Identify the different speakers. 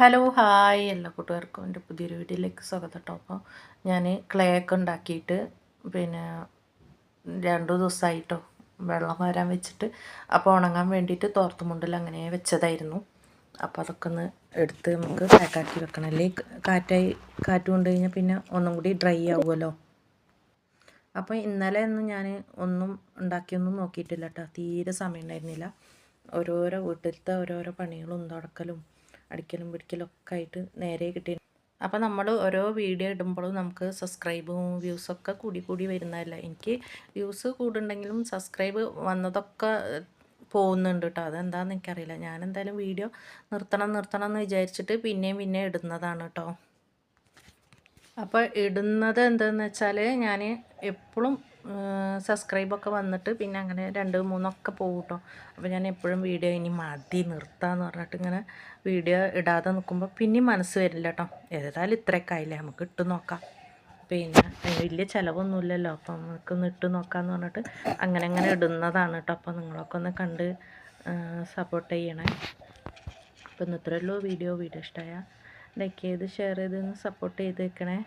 Speaker 1: Hello hi എല്ലാ കൂട്ടുകാർക്കും എന്റെ പുതിയൊരു വീഡിയോയിലേക്ക് സ്വാഗതം കേട്ടോ. അപ്പോൾ ഞാൻ ക്ലേ ഒക്കെ ഉണ്ടാക്കിയിട്ട് പിന്നെ രണ്ടു ദിവസമായിട്ടോ വെള്ളം വരാൻ വെച്ചിട്ട് അപ്പോൾ ഉണങ്ങാൻ വേണ്ടിയിട്ട് തോർത്തുമുണ്ടിൽ അങ്ങനെ വെച്ചതായിരുന്നു. അപ്പോൾ അതൊക്കെ ഒന്ന് എടുത്ത് നമുക്ക് പാക്കാക്കി വെക്കണം. അല്ലെങ്കിൽ കാറ്റായി കാറ്റ് കൊണ്ടു കഴിഞ്ഞാൽ പിന്നെ ഒന്നും കൂടി ഡ്രൈ ആവുമല്ലോ. അപ്പോൾ ഇന്നലെ ഒന്നും ഞാൻ ഒന്നും ഉണ്ടാക്കിയൊന്നും നോക്കിയിട്ടില്ല കേട്ടോ. തീരെ സമയം ഉണ്ടായിരുന്നില്ല. ഓരോരോ വീട്ടിലത്തെ ഓരോരോ പണികളും തുടക്കലും അടിക്കലും പിടിക്കലും ഒക്കെ ആയിട്ട് നേരെ കിട്ടി. അപ്പോൾ നമ്മൾ ഓരോ വീഡിയോ ഇടുമ്പോഴും നമുക്ക് സബ്സ്ക്രൈബും വ്യൂസൊക്കെ കൂടി കൂടി വരുന്നതല്ല? എനിക്ക് വ്യൂസ് കൂടുണ്ടെങ്കിലും സബ്സ്ക്രൈബ് വന്നതൊക്കെ പോകുന്നുണ്ട് കേട്ടോ അതെന്താണെന്ന് എനിക്കറിയില്ല. ഞാൻ എന്തായാലും വീഡിയോ നിർത്തണം നിർത്തണം എന്ന് വിചാരിച്ചിട്ട് പിന്നെയും പിന്നെയും ഇടുന്നതാണ് കേട്ടോ അപ്പോൾ ഇടുന്നത് എന്താണെന്ന് വെച്ചാൽ ഞാൻ എപ്പോഴും സബ്സ്ക്രൈബൊക്കെ വന്നിട്ട് പിന്നെ അങ്ങനെ രണ്ട് മൂന്നൊക്കെ പോകും കേട്ടോ അപ്പോൾ ഞാൻ എപ്പോഴും വീഡിയോ ഇനി മതി നിർത്താമെന്ന് പറഞ്ഞിട്ട് ഇങ്ങനെ വീഡിയോ ഇടാതെ നിൽക്കുമ്പോൾ പിന്നെ മനസ്സ് വരില്ല കേട്ടോ ഏതായാലും ഇത്രയൊക്കെ ആയില്ലേ നമുക്ക് ഇട്ട് നോക്കാം. പിന്നെ വലിയ ചിലവൊന്നുമില്ലല്ലോ അപ്പം നമുക്കൊന്ന് ഇട്ട് നോക്കാമെന്ന് പറഞ്ഞിട്ട് അങ്ങനെ അങ്ങനെ ഇടുന്നതാണ് കേട്ടോ അപ്പോൾ നിങ്ങളൊക്കെ ഒന്ന് കണ്ട് സപ്പോർട്ട് ചെയ്യണേ. അപ്പോൾ ഇന്ന് വീഡിയോ വീഡിയോ ഇഷ്ടമായ ലൈക്ക് ചെയ്ത് ഷെയർ ചെയ്ത് സപ്പോർട്ട് ചെയ്ത് വെക്കണേ.